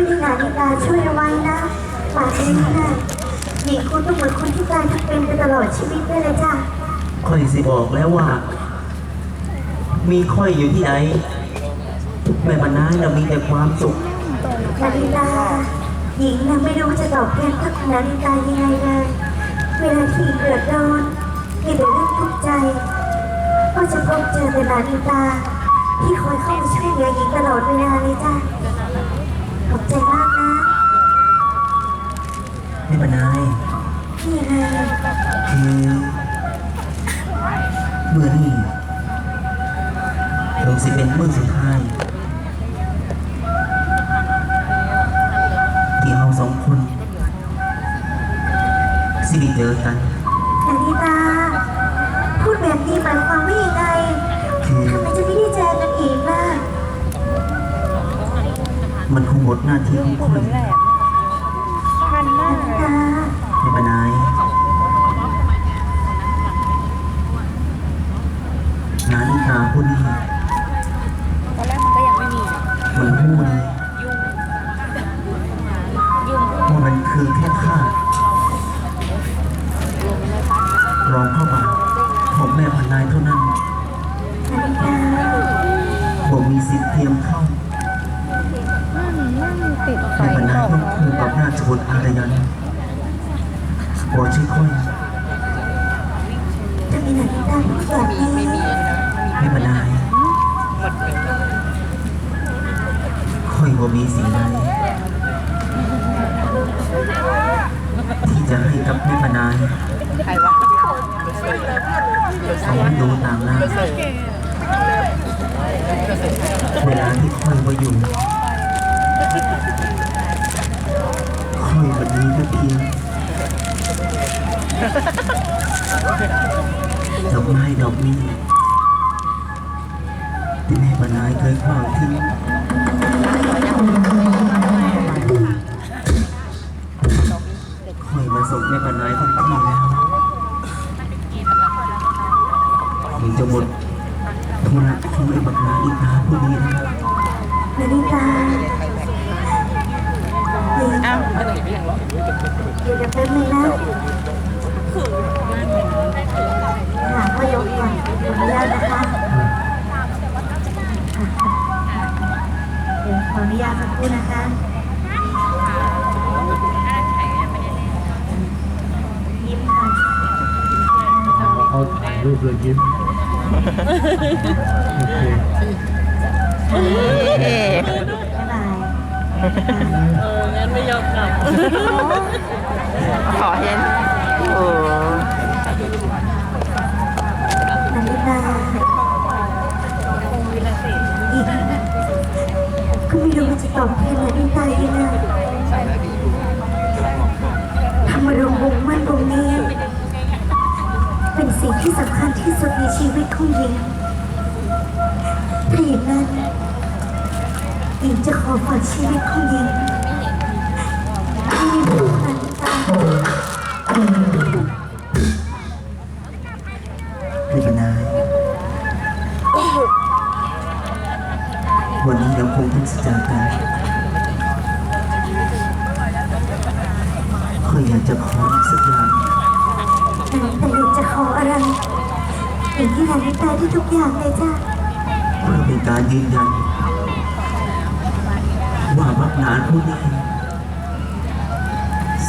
ไม่ได้นาฬิกาช่วยเอาไว้นะป่านนี้นะหญิงคุณต้องเหมือนคนที่ตายทั้งเป็นไปตลอดชีวิตได้เลยจ้ะค่อยสิบอกแล้วว่า มีค่อยอยู่ที่ไหนแม่มาน้ายเรามีแต่ความสุขนาฬิกาหญิงนะไม่รู้จะตอบแทนพระคุณนาฬิกายังไงเลยเวลาที่เดือดร้อนมีแต่เรื่องทุกข์ใจ ก็จะพบเจอแต่นาฬิกาที่คอยเข้ามาช่วยเหลือหญิงตลอดเวลาเลยจ้ะ ขอบใจมากนะแม่มาน้ายพี่ไงคือเมื่อนี่ลงสิเป็นเมื่อสุดท้ายที่เราสองคนสิได้เจอกัน นาฬิกาพูดแบบนี้หมายความว่ายังไง มดหน้าที่ของคนพันมากนาไม่เป็นไรนาฬิกาผู้นี้ ติดไฟแม่พันนายต้องคู่กับราชบุตรอารยันบอชื่อค่อยจะมีนาฬิกาพูดแบบนี้แม่พันนายค่อยบ่มีสิ่งใดที่จะให้กับแม่พันนายใครวะสองดูต่างหน้าเวลาที่ค่อยมาอยู่ คอยแบบนี้ก็เพียงดอกไม้ดอกนี้ที่แม่ปนายเคยคว้างทิ้ง ขออนุญาตนะคะเดี๋ยวขออนุญาตสักครู่นะคะยิ้มค่ะเขาถ่ายรูปเลยยิ้มโอเคเอ๊ะบ๊ายบาย เอองั้นไม่ยอมกลับ ขอเห็น ไม่รู้ว่าจะตอบแทนนาฬิกายังไงทำมารงวงมั่นตรงนี้ เป็นสิ่งที่สำคัญที่สุดในชีวิตของหญิงถ้าอย่างนั้นหญิงจะขอฝากชีวิตของหญิงให้ในมือของนาฬิกาไม่เป็นไรวันนี้เราคงต้องจากกัน จะขออีกสักอย่างแต่แต่หญิงจะขออะไรหญิงที่นาฬิกาที่ทุกอย่างเลยจ้ะเพื่อเป็นการยืนยัน ว่าบักนานผู้นี้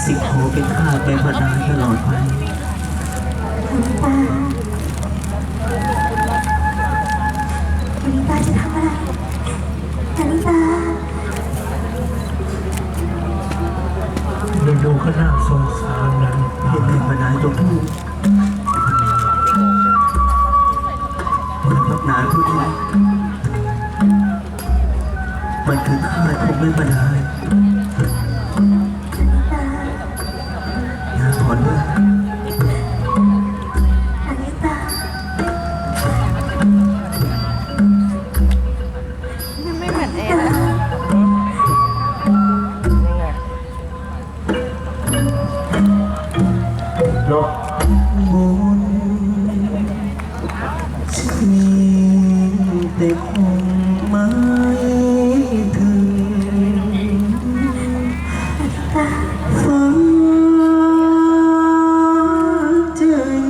สิขอเป็นข้าเป็นพนายตลอดไปนาฬิกานา เป็นพนายตัวผู้ว่าบักนานผู้นี้มันคือข้าของไม่พนายนา แต่คงไม่ถึงฟ้าจึง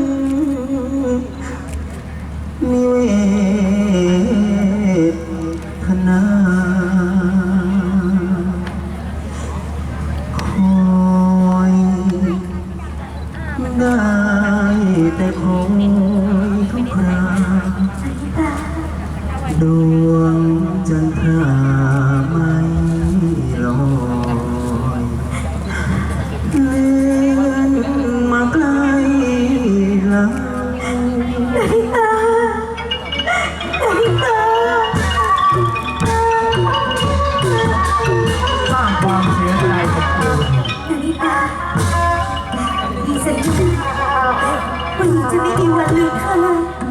มีเวทนาคอยได้แต่คง ดวงจันทราไม่ลอยเลื่อนมาใกล้เราสร้างความเสียใจกับคุณนาริตาดีใจที่วัจะไม่มีวันลืมเธอ